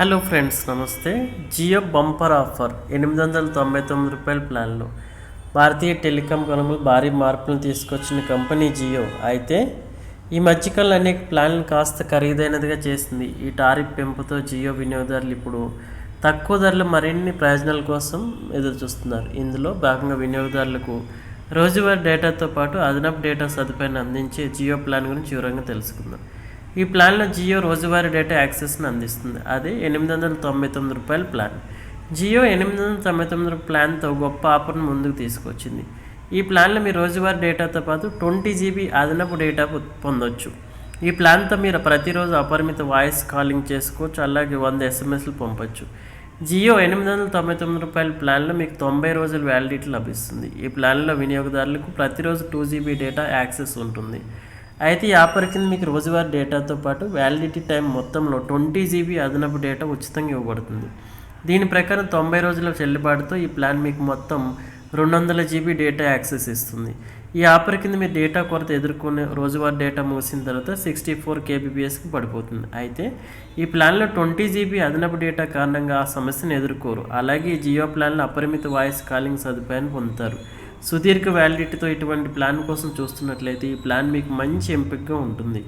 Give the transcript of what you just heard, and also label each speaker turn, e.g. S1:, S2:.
S1: Hello friends నమస్తే. Jio bumper offer. ఎనిమిది వందల తొంభై తొమ్మిది రూపాయల ప్లాన్లో. భారతీయ టెలికాం కొనుగోలు భారీ మార్పులను తీసుకొచ్చిన కంపెనీ జియో. అయితే ఈ మధ్యకాలంలో అనేక ప్లాన్లు కాస్త ఖరీదైనదిగా చేసింది. ఈ టారిఫ్ పెంపుతో జియో వినియోగదారులు ఇప్పుడు తక్కువ ధరలు మరిన్ని ప్రయోజనాల కోసం ఎదురు చూస్తున్నారు ఇందులో భాగంగా వినియోగదారులకు రోజువారీ డేటాతో పాటు అదనపు డేటా సదుపాయాన్ని అందించే జియో ప్లాన్ గురించి వివరంగా తెలుసుకుందాం. ఈ ప్లాన్లో జియో రోజువారీ డేటా యాక్సెస్ను అందిస్తుంది. అది ఎనిమిది వందల తొంభై తొమ్మిది రూపాయల ప్లాన్. జియో ఎనిమిది వందల తొంభై తొమ్మిది ప్లాన్తో గొప్ప ఆఫర్ను ముందుకు తీసుకొచ్చింది. ఈ ప్లాన్లో మీ రోజువారీ డేటాతో పాటు ట్వంటీ జీబీ అదనపు డేటా పొందొచ్చు. ఈ ప్లాన్తో మీరు ప్రతిరోజు అపరిమిత వాయిస్ కాలింగ్ చేసుకోవచ్చు అలాగే వంద ఎస్ఎంఎస్లు పంపొచ్చు. జియో ఎనిమిది వందల తొంభై తొమ్మిది రూపాయల ప్లాన్లో మీకు తొంభై రోజుల వ్యాలిడిటీ లభిస్తుంది. ఈ ప్లాన్లో వినియోగదారులకు ప్రతిరోజు టూ జీబీ డేటా యాక్సెస్ ఉంటుంది. అయితే ఈ ఆఫర్ కింద మీకు రోజువారీ డేటాతో పాటు వ్యాలిడిటీ టైం మొత్తంలో ట్వంటీ జీబీ అదనపు డేటా ఉచితంగా ఇవ్వబడుతుంది. దీని ప్రకారం తొంభై రోజుల చెల్లుబాటుతో ఈ ప్లాన్ మీకు మొత్తం రెండు వందల జీబీ డేటా యాక్సెస్ ఇస్తుంది. ఈ ఆఫర్ కింద మీరు డేటా కొరత ఎదుర్కొనే రోజువారీ డేటా ముగిసిన తర్వాత సిక్స్టీ ఫోర్ కేబీపీఎస్కి పడిపోతుంది. అయితే ఈ ప్లాన్లో ట్వంటీ జీబీ అదనపు డేటా కారణంగా ఆ సమస్యను ఎదుర్కోరు. అలాగే జియో ప్లాన్లో అపరిమిత వాయిస్ కాలింగ్ సదుపాయాన్ని పొందుతారు. సుదీర్ఘ వ్యాలిడిటీతో ఇటువంటి ప్లాన్ కోసం చూస్తున్నట్లయితే ఈ ప్లాన్ మీకు మంచి ఎంపికగా ఉంటుంది.